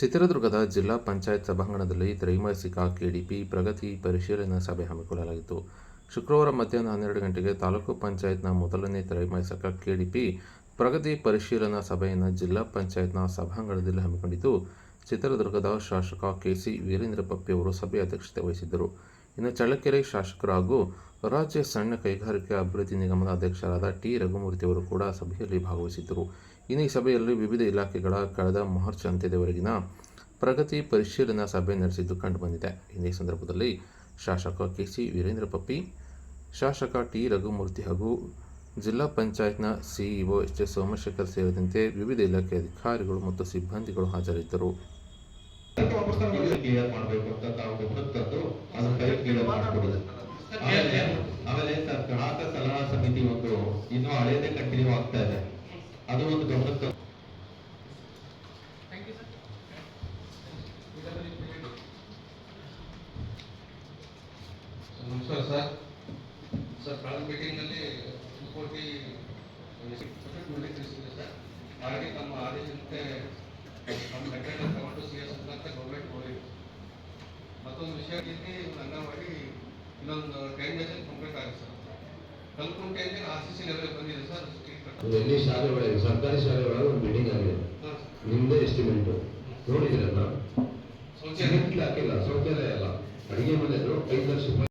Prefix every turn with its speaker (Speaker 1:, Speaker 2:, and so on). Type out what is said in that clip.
Speaker 1: ಚಿತ್ರದುರ್ಗದ ಜಿಲ್ಲಾ ಪಂಚಾಯತ್ ಸಭಾಂಗಣದಲ್ಲಿ ತ್ರೈಮಾಸಿಕ ಕೆಡಿಪಿ ಪ್ರಗತಿ ಪರಿಶೀಲನಾ ಸಭೆ ಹಮ್ಮಿಕೊಳ್ಳಲಾಗಿತ್ತು. ಶುಕ್ರವಾರ ಮಧ್ಯಾಹ್ನ ಹನ್ನೆರಡು ಗಂಟೆಗೆ ತಾಲೂಕು ಪಂಚಾಯತ್ನ ಮೊದಲನೇ ತ್ರೈಮಾಸಿಕ ಕೆಡಿಪಿ ಪ್ರಗತಿ ಪರಿಶೀಲನಾ ಸಭೆಯನ್ನು ಜಿಲ್ಲಾ ಪಂಚಾಯತ್ನ ಸಭಾಂಗಣದಲ್ಲಿ ಹಮ್ಮಿಕೊಂಡಿದ್ದು, ಚಿತ್ರದುರ್ಗದ ಶಾಸಕ ಕೆಸಿ ವೀರೇಂದ್ರ ಪಪ್ಪಿಯವರು ಸಭೆ ಅಧ್ಯಕ್ಷತೆ ವಹಿಸಿದ್ದರು. ಇನ್ನು ಚಳ್ಳಕೆರೆ ಶಾಸಕರು ಹಾಗೂ ರಾಜ್ಯ ಸಣ್ಣ ಕೈಗಾರಿಕೆ ಅಭಿವೃದ್ಧಿ ನಿಗಮದ ಅಧ್ಯಕ್ಷರಾದ ಟಿ. ರಘುಮೂರ್ತಿ ಅವರು ಕೂಡ ಸಭೆಯಲ್ಲಿ ಭಾಗವಹಿಸಿದ್ದರು. ಇನ್ನು ಸಭೆಯಲ್ಲಿ ವಿವಿಧ ಇಲಾಖೆಗಳ ಕಳೆದ ಮಾರ್ಚ್ ಅಂತ್ಯದವರೆಗಿನ ಪ್ರಗತಿ ಪರಿಶೀಲನಾ ಸಭೆ ನಡೆಸಿದ್ದು ಕಂಡುಬಂದಿದೆ. ಇದೇ ಸಂದರ್ಭದಲ್ಲಿ ಶಾಸಕ ಕೆ ಸಿ ವೀರೇಂದ್ರ ಪಪ್ಪಿ ಶಾಸಕ ಟಿ. ರಘುಮೂರ್ತಿ ಹಾಗೂ ಜಿಲ್ಲಾ ಪಂಚಾಯತ್ನ ಸಿಇಒ ಎಚ್. ಎಸ್. ಸೋಮಶೇಖರ್ ಸೇರಿದಂತೆ ವಿವಿಧ ಇಲಾಖೆ ಅಧಿಕಾರಿಗಳು ಮತ್ತು ಸಿಬ್ಬಂದಿಗಳು ಹಾಜರಿದ್ದರು.
Speaker 2: ಇನ್ನೂ ಹಳೇದೇ ಕಂಟಿನ್ಯೂ ಆಗ್ತಾ ಇದೆ. ಅದು ಒಂದು ಗಮನಕ್ಕೆ
Speaker 3: ನಮಸ್ಕಾರ ಸರ್. ಸರ್ ಕಳೆದ ಮೀಟಿಂಗ್ನಲ್ಲಿ ಕೋಟಿ ತಿಳಿಸಿದೆ ಸರ್. ಹಾಗಾಗಿ ತಮ್ಮ ಆದೇಶದಂತೆ ನಮ್ಮ ಮೆಟೀರಿಯಲ್ ತಗೊಂಡು ಸಿ ಎಸ್ ಅಂತ ಗೌರ್ಮೆಂಟ್ ಹೋಗಿದೆ ಮತ್ತೊಂದು ವಿಷಯ ರೀತಿ ಅಂಗನವಾಡಿ ಇನ್ನೊಂದು ಟೆನ್ ಡೇಸ್ ಕಂಪ್ಲೀಟ್ ಆಗುತ್ತೆ ಸರ್.
Speaker 4: ಎಲ್ಲಿ ಶಾಲೆಗಳಿಗೆ ಸರ್ಕಾರಿ ಶಾಲೆಗಳಲ್ಲಿ ಒಂದು ಬಿಲ್ಡಿಂಗ್ ಆಗಿದೆ. ನಿಮ್ದೆ ಎಸ್ಟಿಮೇಟ್ ನೋಡಿದ್ರಲ್ಲ
Speaker 3: ಶೌಚಾಲಯ.
Speaker 4: ಸಿಮೆಂಟ್ ಹಾಕಿಲ್ಲ ಶೌಚಾಲಯ ಅಲ್ಲ. ಅಡಿಗೆ ಮನೆ ಐದು ಲಕ್ಷ ರೂಪಾಯಿ.